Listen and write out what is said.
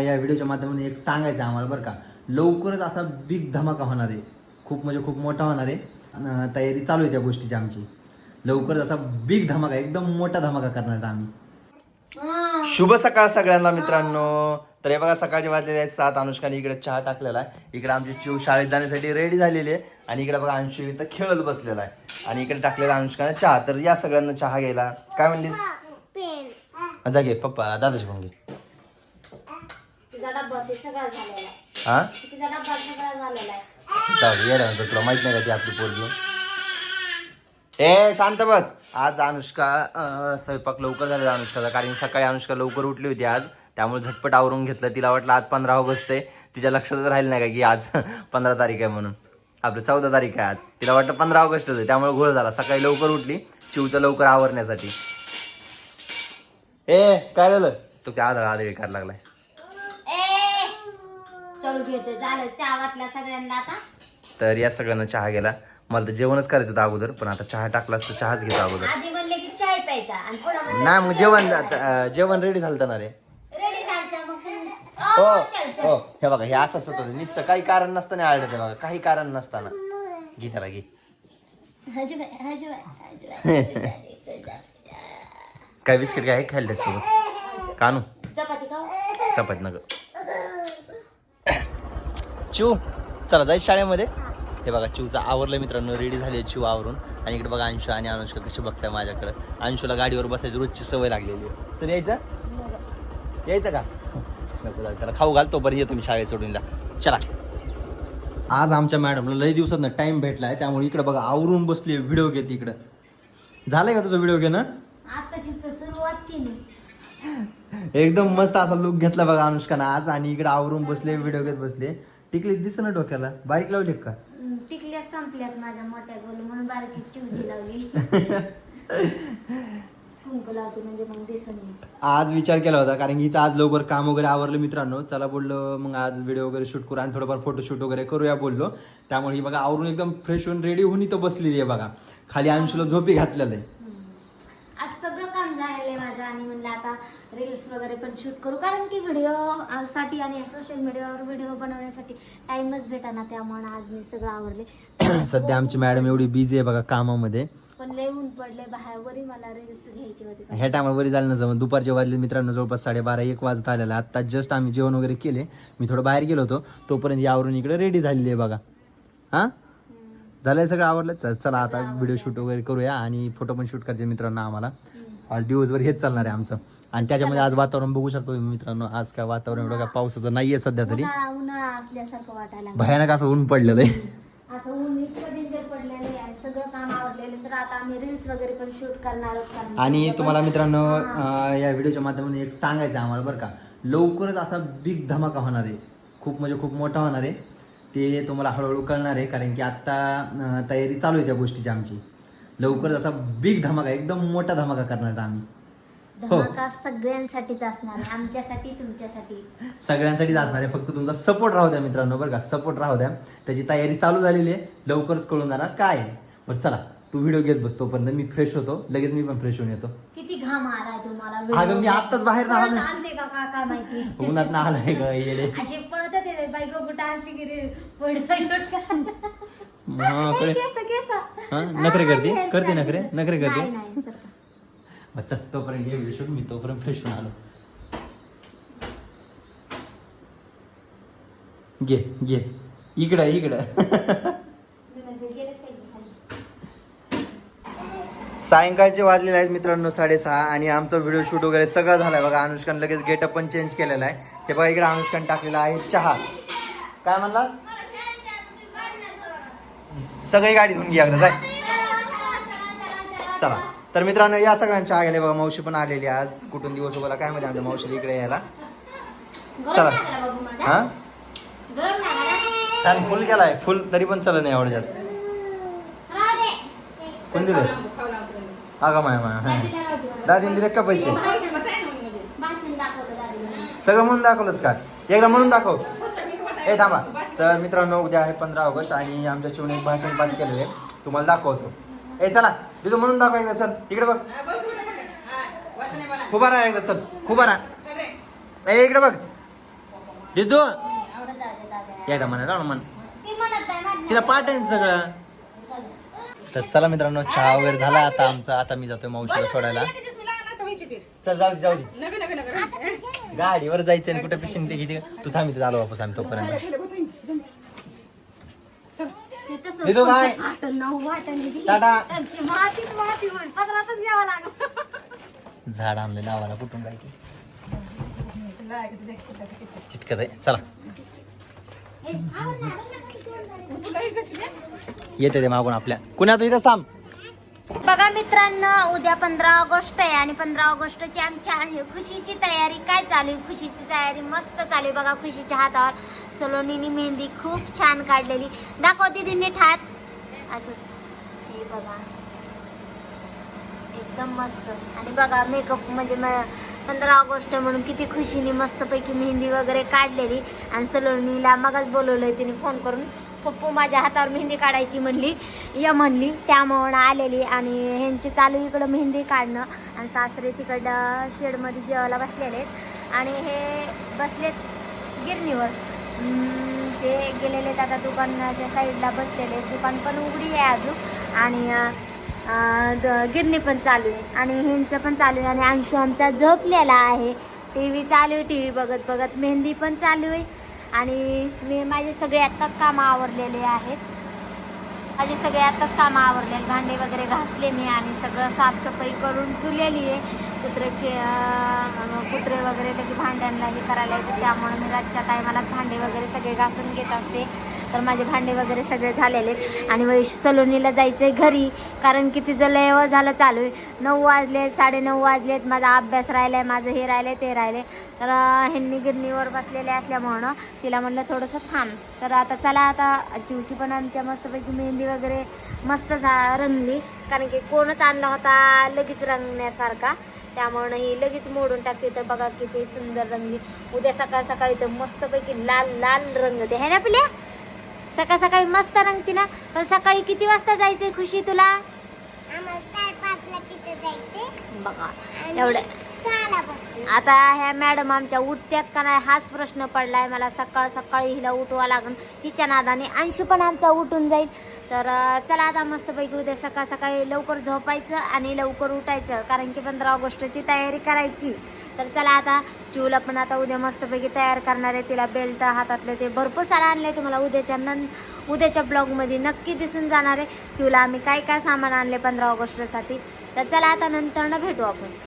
या व्हिडिओच्या माध्यमातून एक सांगायचं आम्हाला बरं का. लवकरच असा बिग धमाका होणार आहे. खूप म्हणजे खूप मोठा होणार आहे. तयारी चालू आहे त्या गोष्टीची आमची. लवकरच असा बिग धमाका एकदम मोठा धमाका करणार आहे आम्ही. शुभ सकाळ सगळ्यांना मित्रांनो. तर हे बघा सकाळचे वाजलेले आहेत सात. अनुष्काने इकडे चहा टाकलेला आहे. इकडे आमची चिव शाळेत जाण्यासाठी रेडी झालेली आहे. आणि इकडे बघा अंशू इथं खेळत बसलेला आहे. आणि इकडे टाकलेला अनुष्काने चहा. तर या सगळ्यांना चहा घ्यायला. काय म्हणलीस? जा घे पप्पा दादाची फोन घे. तिचा डब्बा ते सगळा झालेला आहे. हा? तिचा डब्बा सगळा झालेला आहे. जाऊ दे, येडा नंतर तुला माहीत नाही का ती आपली पोरगी? ए शांत बस. आज अनुष्का अं, स्वयंपाक लवकर झालेला अनुष्काचा कारण सकाळी अनुष्का लवकर उठली होती आज. त्यामुळे झटपट आवरून घेतलं. तिला वाटलं आज पंधरा ऑगस्ट आहे. तिच्या लक्षातच राहिलं नाही का की आज पंधरा तारीख आहे म्हणून. आपलं चौदा तारीख आहे आज. तिला वाटतं पंधरा ऑगस्टच आहे त्यामुळे घोळ झाला. सकाळी लवकर उठली. शिवचं लवकर आवरण्यासाठी. ए काय झालं? तो त्या आधार आधार करायला लागलाय. चलू घेते झालं चहा वाटल्या सगळ्यांना आता. तर या सगळ्यांना चहा गेला मला तर जेवणच करायचं होतं अगोदर पण आता चहा टाकला असतं चहाच घेतो अगोदर. आधी म्हणले की चाय प्यायचा आणि म्हणले नाही मग जेवण आता, अं, जेवण रेडी झालं ना रे? रेडी झालं मग हो चल, चल. हो. हे बघा हे असंच होतं. नुसतं काही कारण नसताना आळलं ते बघा. काही कारण नसताना. घे त्याला घे. हजूबाई, हजूबाई, हजूबाई. काय बिस्किट काय खायला त्याच्यासोबत? कानू? चपाती खाऊ? चपात नग चिव चला जायचं शाळेमध्ये. हे बघा चिवचं आवरलं मित्रांनो रेडी झाली चिव आवरून. आणि इकडे बघा अंशू आणि अनुष्का कशी बघताय माझ्याकडे. अंशूला गाडीवर बसायची रोजची सवय लागलेली आहे. तर यायचं? यायचं का? नको खाऊ घाल तोपर्यंत येतो मी शाळेत सोडून जा. चला. आज आमच्या मॅडमला लई दिवसात टाइम भेटलाय त्यामुळे इकडे बघा आवरून बसली व्हिडिओ घेत इकडं. झालंय का तुझं व्हिडिओ घेणं? एकदम मस्त असा लुक घेतला बघा अनुष्कानं आज. आणि इकडे आवरून बसले व्हिडिओ घेत बसले टिकली दिस ना डोक्याला? बारीक लावली का? हम्म, टिकल्या संपल्यात माझ्या मोठ्या गोल म्हणून बारकी चिवची लावली. कुंकू लावते म्हणजे मग दिसून येईल आज विचार केला होता कारण की हिचं आज लवकर काम वगैरे आवरलं मित्रांनो. चला बोललो मग आज व्हिडिओ वगैरे शूट करू आणि थोडंफार फोटोशूट वगैरे करूया बोललो. त्यामुळे ही बघा आवरून एकदम फ्रेश होऊन रेडी होऊन इथं बसलेली आहे बघा. खाली अंशूला झोपी घातलेलं आहे हम्म. आज सगळं काम झालेलं आहे माझं आणि म्हणलं आता रील्स वगैरे पण शूट करू. कारण की व्हिडिओ साठी आणि सोशल मीडियावर व्हिडिओ बनवण्यासाठी टाइमच भेटाना त्यामुळे आज मी सगळं आवरले. सध्या आमची मॅडम एवढी बिझी आहे बघा कामामध्ये. पण लय ऊन पडले बाहेर वरी मला रील्स घ्यायची होती पण. ह्या टायमावर वरी झालं नसतं मग दुपारचे वाजले मित्रांनो जवळपास साडेबारा एक वाजता आलेला. आता जस्ट आम्ही जेवण वगैरे केले. मी थोडं बाहेर गेलो होतो. तोपर्यंत यावरून इकडे रेडी झालेली आहे बघा. हां. झालंय सगळं आवडलं चला आता व्हिडिओ शूट वगैरे करूया आणि फोटो पण शूट करायचे मित्रांनो आम्हाला. दिवसभर हेच चालणार आहे आमचं. आणि त्याच्यामध्ये आज वातावरण बघू शकतो तुम्ही मित्रांनो. आज काय वातावरण एवढं काय पावसाचं नाहीये सध्या तरी. उन्हाळा उन्हाळा असल्यासारखं वाटायला लागलं. भयानक असं ऊन पडलेलं आहे. असं ऊन इतकं डेंजर पडलेलं आहे आणि सगळं काम आवडलेलं तर आता आम्ही रील्स वगैरे पण शूट करणार आहोत. कारण आणि की तुम्हाला मित्रांनो. अं, या व्हिडिओच्या माध्यमातून एक सांगायचं आहे आम्हाला बरं का. लवकरच असा बिग धमाका होणार आहे. खूप म्हणजे खूप मोठा होणार आहे. ते तुम्हाला हळूहळू कळणार आहे. कारण की आत्ता अं, तयारी चालू आहे त्या गोष्टीची आमची. लवकरच असा बिग धमाका एकदम मोठा धमाका करणार आहे आम्ही. धमाका सगळ्यांसाठीच असणार आहे. आमच्यासाठी तुमच्यासाठी. सगळ्यांसाठीच असणार आहे. फक्त तुमचा सपोर्ट राहू द्या मित्रांनो बरं का? सपोर्ट राहू द्या. त्याची तयारी चालू झालेली आहे. लवकरच कळून जाणार काय आहे. बरं चला. तू व्हिडिओ घेत बसतो पण मी फ्रेश होतो. लगेच मी पण फ्रेश होऊन येतो. किती घाम आलाय तुम्हाला अगं, मी आत्ताच बाहेर पळत. आणते का का काय माहिती? उन्हात ना आलाय येडे. असे पळत येते बायको कुठं असली की रे? हा, हा, नखरे करते? करते नखरे? नखरे करते? नाही नाही सर. बरं, तोपर्यंत हे व्हिडिओ मी तोपर्यंत फ्रेश होऊन आलो. घे घे. इकडं इकडं. सायंकाळचे वाजलेले आहेत मित्रांनो साडेसहा आणि आमचा व्हिडिओ शूट वगैरे सगळं झालाय. बघा अनुष्कान लगेच गेटअप पण चेंज केलेला आहे. हे बघा इकडे अनुष्कान टाकलेला आहे चहा. काय म्हणला सगळी गाडी धुवून घ्या एकदा जाय. चला. तर मित्रांनो या सगळ्यांच्या गेले बघा मावशी पण आलेली आज. कुठून दिवस उभाला काय माहिती आमच्या मावशीला इकडे यायला. चला. हा? फॅन फुल केलाय फुल तरी पण चला नाही एवढं जास्त. कोण दिले? अगा माया माया हा. मला. दादीने दिले का पैसे? सगळं म्हणून दाखवलंच का? एकदा म्हणून दाखव. ए थांबा. तर मित्रांनो उद्या आहे पंधरा ऑगस्ट आणि आमच्या चिवणे भाषण पाठ केलेलं. तुम्हाला दाखवतो. ए चला. तिथं म्हणून दाखव एकदा चल. इकडे बघ. उभा राहा एकदा चल. उभा राहा ए इकडे बघ. देतो एवढं जाऊ दे, जाऊ दे. एकदा म्हणा. आहे माझ्या. तिला पाठ आहे ना सगळं. तर चला मित्रांनो चहा वगैरे झाला. आता आमचा आता मी जातोय मावशीला सोडायला. चल जाऊ जाऊ दे. गाडीवर जायचं आणि कुठे पेशंट ते किती तू थांब इथे आलो वापस आम्ही तोपर्यंत. देतो बाय. आठ, नऊ वाटाणे दिली. टाटा. त्यांची मातीच माती होईल पदरातच घ्यावं लागलं झाड आणले लावायला कुठून काय की चिटकत आहे चला? येते ते मागून आपल्या कुणा तू इथं थांब बघा मित्रांनो उद्या पंधरा ऑगस्ट आहे आणि पंधरा ऑगस्टची आमच्या आहे खुशीची तयारी. काय चालू आहे खुशीची तयारी? मस्त चालू आहे बघा खुशीच्या हातावर. सलोनीनी मेहंदी खूप छान काढलेली. दाखव तिने ठात. असं हे बघा. एकदम मस्त. आणि बघा मेकअप म्हणजे पंधरा ऑगस्ट म्हणून किती खुशीने मस्तपैकी मेहंदी वगैरे काढलेली. आणि सलोनीला मगच बोलवलंय तिने फोन करून. पप्पू माझ्या हातावर मेहंदी काढायची म्हणली या म्हणली त्यामुळं आलेली आणि ह्यांची चालू इकडं मेहंदी काढणं आणि सासरे तिकडं शेडमध्ये जेवायला बसलेले आहेत. आणि हे बसलेत गिरणीवर. ते गेलेले आहेत आता दुकानाच्या साईडला बसलेले आहेत. दुकान पण उघडी आहे अजून आणि गिरणी पण चालू आहे. आणि ह्यांचं पण चालू आहे आणि अंशू आमचा झोपलेला आहे. टी व्ही चालू आहे टी व्ही बघत बघत मेहंदी पण चालू आहे. आणि मी माझे सगळे आत्ताच कामं आवरलेले आहेत. माझे सगळे आत्ताच कामं आवरले भांडे वगैरे घासले मी आणि सगळं साफसफाई करून ठेवलेली आहे. कुत्र्याचे कुत्रे वगैरे लगे भांड्यांना हे करायला येते त्यामुळे मी रातच्या टायमाला भांडे वगैरे सगळे घासून घेत असते. तर माझे भांडे वगैरे सगळे झालेले आहेत. आणि वैश सलोनीला जायचं आहे घरी कारण की तिचं लय झालं चालू आहे. नऊ वाजले साडेनऊ वाजलेत माझा अभ्यास राहिला आहे माझं हे राहिलं ते राहिले तर ह्यांनी गिरणीवर बसलेले असल्यामुळं तिला म्हणलं थोडंसं थांब. तर आता चला आता चिवची पण आमच्या मस्तपैकी मेहंदी वगैरे मस्त झा रंगली. कारण की कोणच आणला होता लगेच रंगण्यासारखा. त्यामुळं ही लगेच मोडून टाकते. तर बघा किती सुंदर रंगली. उद्या सकाळ सकाळी तर मस्तपैकी लाल लाल रंग. रंगते है ना पिल्या? सकाळ सकाळी मस्त रंगती ना. पण सकाळी किती वाजता जायचंय खुशी तुला? बघा. एवढं आता ह्या मॅडम आमच्या उठत्यात का नाही हाच प्रश्न पडलाय. मला सकाळ सकाळी हिला उठवा लागून. हिच्या नादाने ऐंशी पण आमचा उठून जाईल. तर चला आता मस्तपैकी उद्या सकाळ सकाळी लवकर झोपायचं आणि लवकर उठायचं. कारण की पंधरा ऑगस्टची तयारी करायची. तर चला आता चिवला पण आता उद्या मस्तपैकी तयार करणार आहे. तिला बेल्ट हातातले ते भरपूर सारं आणले तुम्हाला उद्याच्या नं उद्याच्या ब्लॉगमध्ये नक्की दिसून जाणार आहे. चिवला आम्ही काय काय सामान आणले पंधरा ऑगस्टसाठी. तर चला आता नंतरनं भेटू आपण.